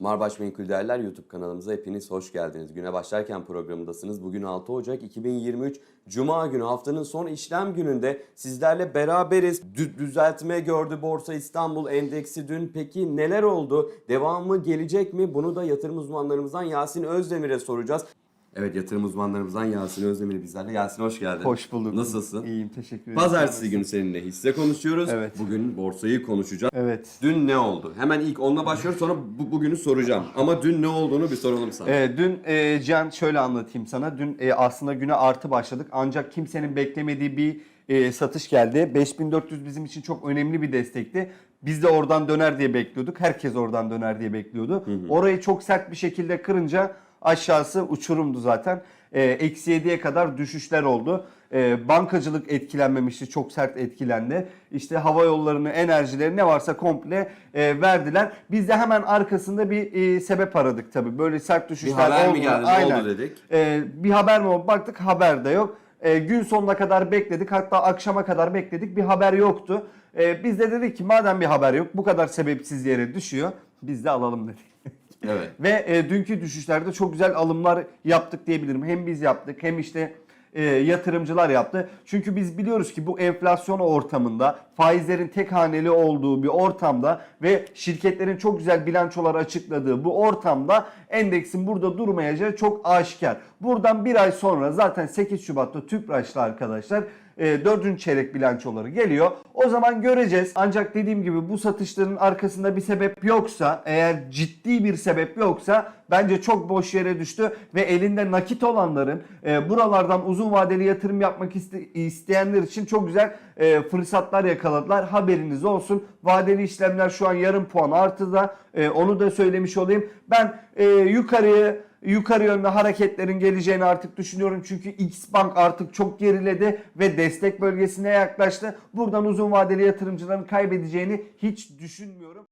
Marbaş Menkul Değerler YouTube kanalımıza hepiniz hoş geldiniz. Güne başlarken programındasınız. Bugün 6 Ocak 2023 Cuma günü haftanın son işlem gününde sizlerle beraberiz. Dü- düzeltme gördü Borsa İstanbul Endeksi dün. Peki neler oldu? Devamı gelecek mi? Bunu da yatırım uzmanlarımızdan Yasin Özdemir'e soracağız. Evet yatırım uzmanlarımızdan Yasin Özdemir bizlerle. Yasin hoş geldin. Hoş bulduk. Nasılsın? İyiyim teşekkür ederim. Pazartesi günü seninle hisse konuşuyoruz. Evet. Bugün borsayı konuşacağız. Evet. Dün ne oldu? Hemen ilk onunla başlıyoruz sonra bu, bugünü soracağım. Ama dün ne olduğunu bir soralım sana. Ee, dün e, Can şöyle anlatayım sana. Dün e, aslında güne artı başladık. Ancak kimsenin beklemediği bir e, satış geldi. 5400 bizim için çok önemli bir destekti. Biz de oradan döner diye bekliyorduk. Herkes oradan döner diye bekliyordu. Orayı çok sert bir şekilde kırınca aşağısı uçurumdu zaten. E, Eksi 7'ye kadar düşüşler oldu. E, bankacılık etkilenmemişti. Çok sert etkilendi. İşte hava yollarını, enerjileri ne varsa komple e, verdiler. Biz de hemen arkasında bir e, sebep aradık tabii. Böyle sert bir düşüşler haber mi oldu. geldi? Ne Aynen. oldu dedik. E, bir haber mi oldu? Baktık haber de yok. E, gün sonuna kadar bekledik. Hatta akşama kadar bekledik. Bir haber yoktu. E, biz de dedik ki madem bir haber yok bu kadar sebepsiz yere düşüyor. Biz de alalım dedik. Evet. Ve e, dünkü düşüşlerde çok güzel alımlar yaptık diyebilirim. Hem biz yaptık hem işte e, yatırımcılar yaptı. Çünkü biz biliyoruz ki bu enflasyon ortamında faizlerin tek haneli olduğu bir ortamda ve şirketlerin çok güzel bilançolar açıkladığı bu ortamda endeksin burada durmayacağı çok aşikar. Buradan bir ay sonra zaten 8 Şubat'ta TÜPRAŞ'ta arkadaşlar e, çeyrek bilançoları geliyor. O zaman göreceğiz. Ancak dediğim gibi bu satışların arkasında bir sebep yoksa, eğer ciddi bir sebep yoksa bence çok boş yere düştü ve elinde nakit olanların e, buralardan uzun vadeli yatırım yapmak iste- isteyenler için çok güzel e, fırsatlar yakaladılar. Haberiniz olsun. Vadeli işlemler şu an yarım puan artıda. E, onu da söylemiş olayım. Ben e, yukarıya yukarı yönlü hareketlerin geleceğini artık düşünüyorum. Çünkü X Bank artık çok geriledi ve destek bölgesine yaklaştı. Buradan uzun vadeli yatırımcıların kaybedeceğini hiç düşünmüyorum.